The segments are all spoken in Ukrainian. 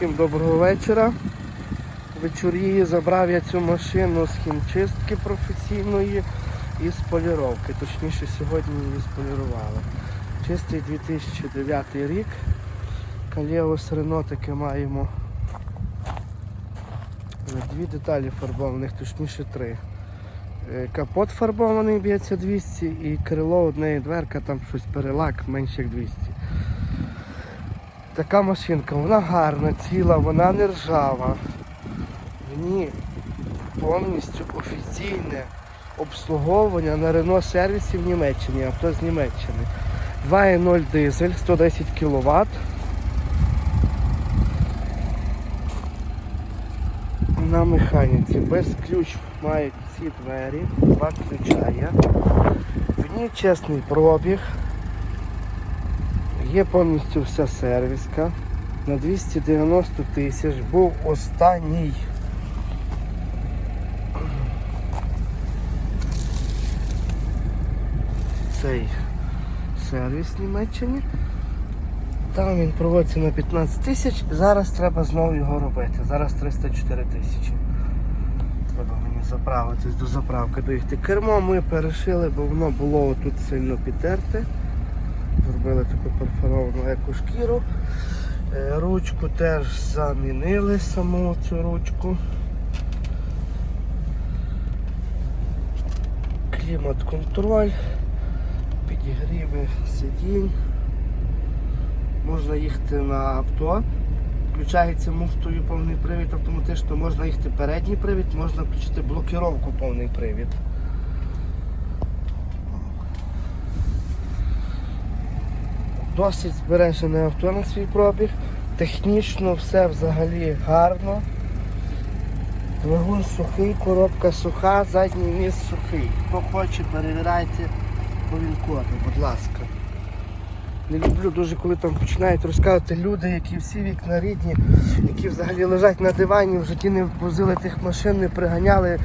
Всім доброго вечора. Вечоріє забрав я цю машину з хімчистки професійної і з поліровки. Точніше, сьогодні її сполірували. Чистий 2009 рік. Калєвус Рено таке маємо. Дві деталі фарбованих, точніше три. Е, Капот фарбований б'ється 200 і крило одне і дверка, там щось перелак менше як 200. Така машинка, вона гарна, ціла, вона не ржава. Ній повністю офіційне обслуговування на Renault сервісі в Німеччині, авто з Німеччини. 2.0 дизель, 110 кВт. На механіці. Без ключ мають ці двері, два ключа є. В ній чесний пробіг. Є повністю вся сервіска. На 290 тисяч був останній. Цей сервіс в Німеччині. Там він проводиться на 15 тисяч, зараз треба знову його робити. Зараз 304 тисячі. Треба мені заправитись до заправки доїхати. Кермо ми перешили, бо воно було тут сильно підтерте. Зробили таку перфоровану еку шкіру. Е, Ручку теж замінили саму цю ручку. Клімат-контроль, підігріви сидінь. Можна їхати на авто. Включається муфтою повний привід автоматично, можна їхати передній привід, можна включити блокіровку повний привід. Досить збережене авто на свій пробіг. Технічно все взагалі гарно. Двигун сухий, коробка суха, задній міст сухий. Хто хоче, перевіряйте по вінкоду, будь ласка. Не люблю дуже, коли там починають розказувати люди, які всі вікна рідні, які взагалі лежать на дивані, в житті не возили тих машин, не приганяли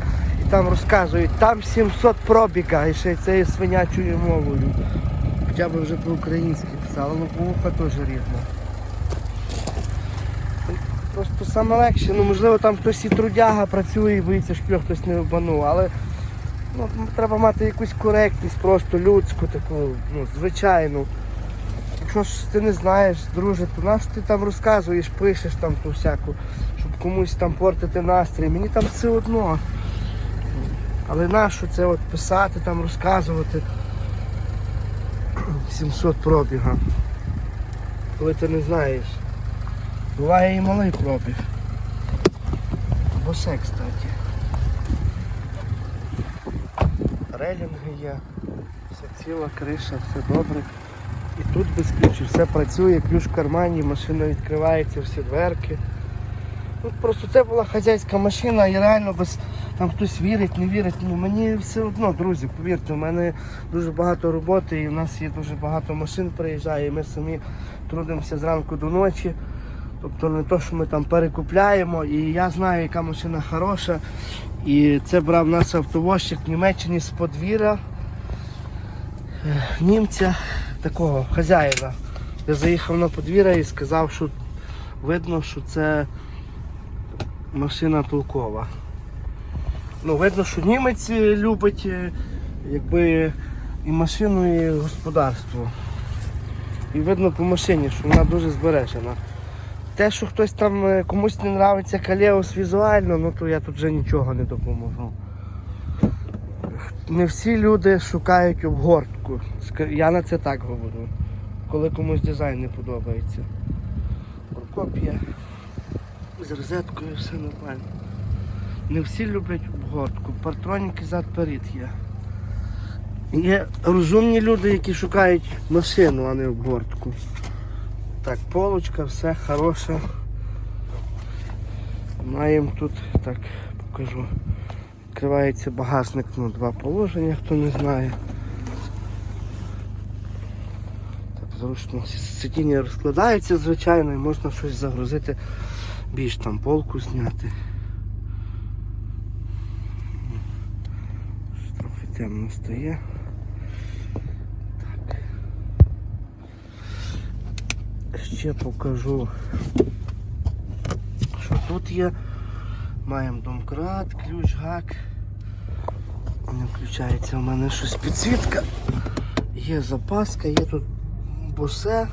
і там розказують, там 700 пробіга і ще цією свинячою мовою. Хоча б вже по-українськи ну вуха теж рідна. Просто саме легше, ну можливо там хтось і трудяга працює і боїться, його хтось не обманув, але ну, треба мати якусь коректність, просто людську, таку, ну, звичайну. Якщо ж ти не знаєш, друже, то наш ти там розказуєш, пишеш там ту всяку, щоб комусь там портити настрій. Мені там все одно. Але нащо це от писати, там розказувати 700 пробіга. Коли ти не знаєш. Буває і малий пробіг. Або все, кстати. Релінги є, вся ціла криша, все добре. І тут без ключів все працює, ключ в кармані, машина відкривається, всі дверки. Ну, просто це була хазяйська машина і реально без там хтось вірить, не вірить. Ну мені все одно, друзі, повірте, у мене дуже багато роботи і в нас є дуже багато машин приїжджає, і ми самі трудимося зранку до ночі. Тобто не то, що ми там перекупляємо, і я знаю, яка машина хороша. І це брав нас автовозчик в Німеччині з подвір'я е, німця такого хазяїна. Я заїхав на подвір'я і сказав, що видно, що це машина толкова. Ну, видно, що німець е, любить е, якби, і машину, і господарство. І видно по машині, що вона дуже збережена. Те, що хтось там е, комусь не подобається калеус візуально, ну то я тут вже нічого не допоможу. Не всі люди шукають обгортку. Я на це так говорю. Коли комусь дизайн не подобається. Є. З розеткою все нормально. Не всі люблять обгортку. Партроніки зад перед є. Є розумні люди, які шукають машину, а не обгортку. Так, полочка, все хороше. Маємо тут, так, покажу. Відкривається багажник, ну, два положення, хто не знає. Так, зручно сидіння розкладається, звичайно, і можна щось загрузити, більш там полку зняти. Щось Трохи темно стає. Так. Ще покажу що тут є. Маємо домкрат, ключ, гак. Не включається у мене щось підсвітка. Є запаска, є тут босе.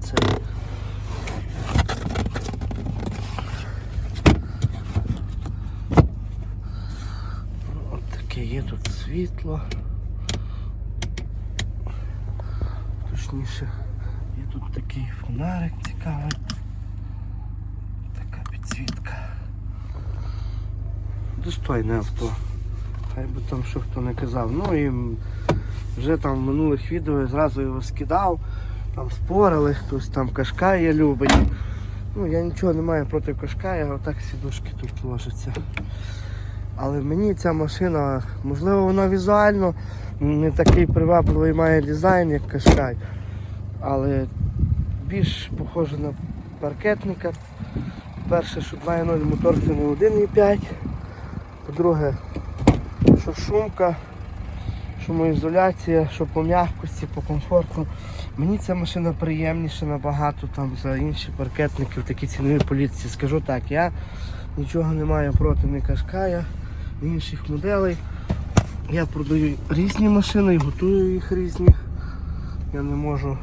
Це От таке є тут світло. Точніше, є тут такий фонарик цікавий. Така підсвітка. Достойне авто. Хай би там що хто не казав. Ну і вже там в минулих відео я зразу його скидав, там спорили, хтось там кашкає любить. Ну я нічого не маю проти кашкая, отак сідушки тут ложаться. Але мені ця машина, можливо, вона візуально не такий привабливий має дизайн, як Кашкай. Але більш похоже на паркетника. Перше, що 2.0 мотор це не 1.5. По-друге, що шумка, шумоізоляція, що по м'якості, по комфорту. Мені ця машина приємніша набагато там за інші паркетники в такій ціновій політиці. Скажу так, я нічого не маю проти ні Кашкая, інших моделей. Я продаю різні машини і готую їх різні. Я не можу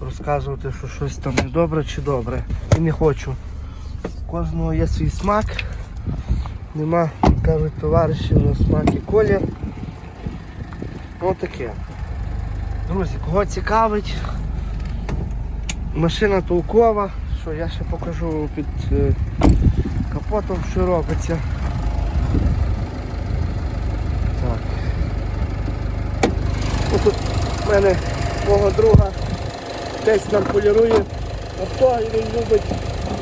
розказувати, що щось там не добре чи добре. І не хочу. У кожного є свій смак. Нема, кажуть, товаришів на смак і колір. Ось таке. Друзі, кого цікавить, машина толкова, що я ще покажу під е, капотом, що робиться. Так. Ну, Тут мене мого друга десь там полірує авто і він любить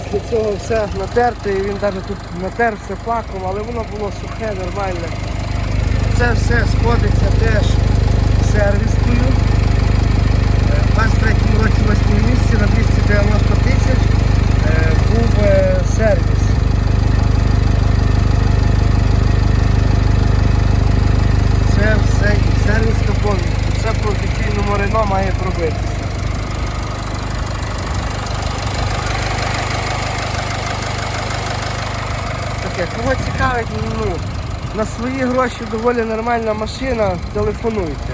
після цього все натерти. І він навіть тут натер все але воно було сухе, нормальне. Це все сходиться теж сервіскою. Е, У 23 році 8 місці на 290 тисяч е, був е, сервіс. Це все і сервіска повністю. Все по офіційному Рено має пробитися. Таке, кого цікавить, ну, на свої гроші доволі нормальна машина, телефонуйте.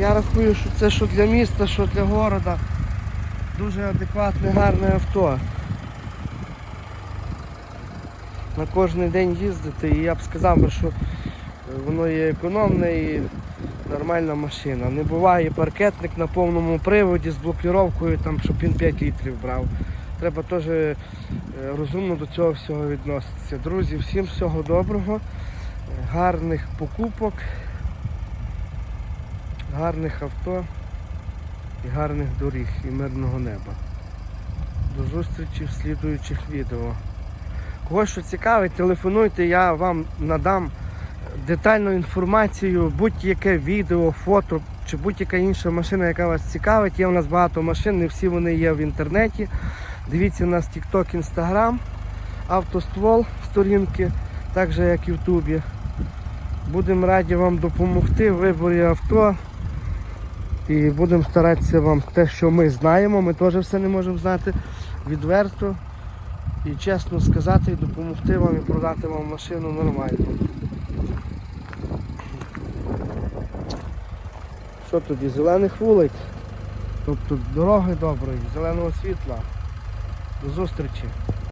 Я рахую, що це що для міста, що для города. Дуже адекватне, гарне авто. На кожен день їздити і я б сказав, би, що е, воно є економне і нормальна машина. Не буває паркетник на повному приводі з блокіровкою, там, щоб він 5 літрів брав. Треба теж е, розумно до цього всього відноситися. Друзі, всім всього доброго, е, гарних покупок, гарних авто і гарних доріг і мирного неба. До зустрічі в слідуючих відео. Кого що цікавить, телефонуйте, я вам надам детальну інформацію, будь-яке відео, фото чи будь-яка інша машина, яка вас цікавить. Є у нас багато машин, не всі вони є в інтернеті. Дивіться нас TikTok, Instagram, автоствол сторінки, так же як і в Ютубі. Будемо раді вам допомогти в виборі авто. І будемо старатися вам те, що ми знаємо, ми теж все не можемо знати відверто і чесно сказати, допомогти вам і продати вам машину нормально. Що тоді? Зелених вулиць, тобто дороги доброї, зеленого світла. До зустрічі.